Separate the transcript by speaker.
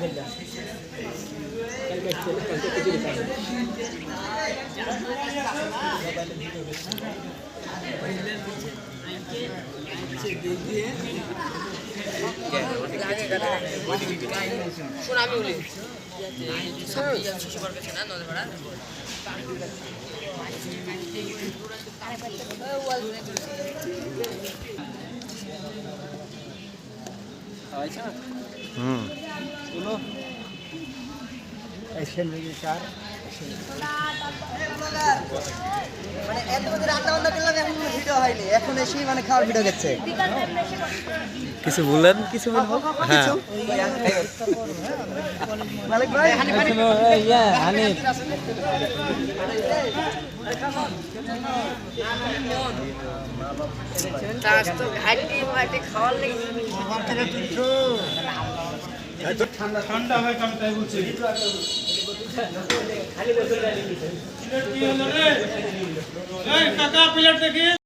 Speaker 1: agenda. Tsunami उसले सबै छैन नदीबाट না নদী ভাড়া
Speaker 2: হুম
Speaker 3: মানে এত বছর রান্না বান্না করলাম এখন ভিডিও হয়নি। এখন এসেই মানে খাওয়ার ভিডিও গেছে
Speaker 2: কিছু বললেন? কিছু বলব হ্যাঁ।
Speaker 3: মালিক ভাই
Speaker 1: খাওয়ার লেগে।
Speaker 4: ঠান্ডা হয় কারণ তাই বলছি। কাকা প্লেট দেখি